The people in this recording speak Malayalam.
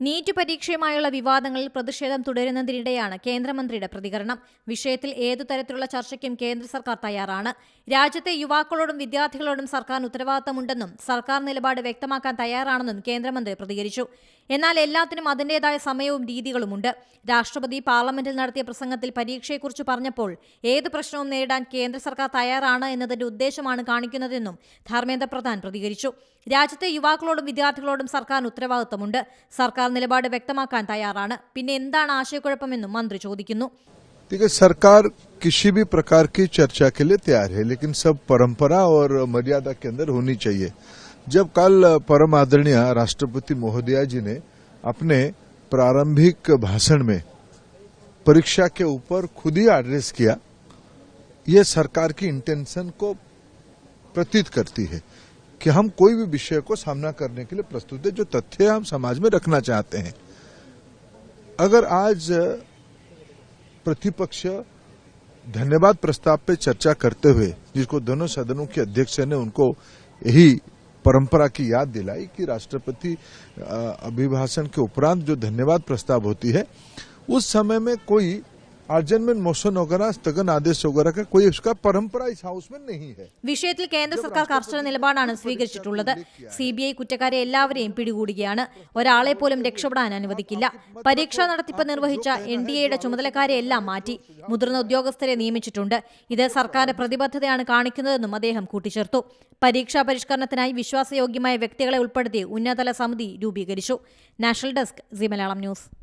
നീറ്റ് പരീക്ഷയുമായുള്ള വിവാദങ്ങളിൽ പ്രതിഷേധം തുടരുന്നതിനിടെയാണ് കേന്ദ്രമന്ത്രിയുടെ പ്രതികരണം. വിഷയത്തിൽ ഏതു തരത്തിലുള്ള ചർച്ചയ്ക്കും കേന്ദ്ര സർക്കാർ തയ്യാറാണ്. രാജ്യത്തെ യുവാക്കളോടും വിദ്യാർത്ഥികളോടും സർക്കാരിന് ഉത്തരവാദിത്തമുണ്ടെന്നും സർക്കാർ നിലപാട് വ്യക്തമാക്കാൻ തയ്യാറാണെന്നും കേന്ദ്രമന്ത്രി പ്രതികരിച്ചു. എന്നാൽ എല്ലാത്തിനും അതിന്റേതായ സമയവും രീതികളുമുണ്ട്. രാഷ്ട്രപതി പാർലമെന്റിൽ നടത്തിയ പ്രസംഗത്തിൽ പരീക്ഷയെക്കുറിച്ച് പറഞ്ഞപ്പോൾ ഏത് പ്രശ്നവും നേരിടാൻ കേന്ദ്ര സർക്കാർ തയ്യാറാണ് എന്നതിന്റെ ഉദ്ദേശമാണ് കാണിക്കുന്നതെന്നും ധർമ്മേന്ദ്ര പ്രധാൻ പ്രതികരിച്ചു. രാജ്യത്തെ യുവാക്കളോടും വിദ്യാർത്ഥികളോടും സർക്കാരിന് ഉത്തരവാദിത്തമുണ്ട്. സർക്കാർ നിലപാട് വ്യക്തമാക്കാൻ തയ്യാറാണ് പിന്നെ എന്താണ് ആശയക്കുഴപ്പമെന്നും മന്ത്രി ചോദിക്കുന്നു देखिए सरकार किसी भी प्रकार की चर्चा के लिए तैयार है लेकिन सब परंपरा और मर्यादा के अंदर होनी चाहिए जब कल परम आदरणीय राष्ट्रपति महोदया जी ने अपने प्रारंभिक भाषण में परीक्षा के ऊपर खुद ही एड्रेस किया ये सरकार की इंटेंशन को प्रतीत करती है कि हम कोई भी विषय को सामना करने के लिए प्रस्तुत है, जो तथ्य हम समाज में रखना चाहते हैं। अगर आज प्रतिपक्ष धन्यवाद प्रस्ताव पे चर्चा करते हुए, जिसको दोनों सदनों के अध्यक्ष ने उनको यही परंपरा की याद दिलाई कि राष्ट्रपति अभिभाषण के उपरांत जो धन्यवाद प्रस्ताव होती है, उस समय में कोई अर्जनमेंट मोशन वगैरह स्थगन आदेश वगैरह का कोई उसका परंपरा इस हाउस में नहीं है വിഷയത്തിൽ കേന്ദ്ര സർക്കാർ കർശന നിലപാടാണ് സ്വീകരിച്ചിട്ടുള്ളത് സി ബി ഐ കുറ്റക്കാരെ എല്ലാവരെയും പിടികൂടുകയാണ് ഒരാളെ പോലും രക്ഷപ്പെടാൻ അനുവദിക്കില്ല പരീക്ഷാ നടത്തിപ്പ് നിർവഹിച്ച എൻ ഡി എയുടെ ചുമതലക്കാരെ എല്ലാം മാറ്റി മുതിർന്ന ഉദ്യോഗസ്ഥരെ നിയമിച്ചിട്ടുണ്ട് ഇത് സർക്കാരിന്റെ പ്രതിബദ്ധതയാണ് കാണിക്കുന്നതെന്നും അദ്ദേഹം കൂട്ടിച്ചേർത്തു പരീക്ഷാ പരിഷ്കരണത്തിനായി വിശ്വാസയോഗ്യമായ വ്യക്തികളെ ഉൾപ്പെടുത്തി ഉന്നതതല സമിതി രൂപീകരിച്ചു national desk C Malayalam news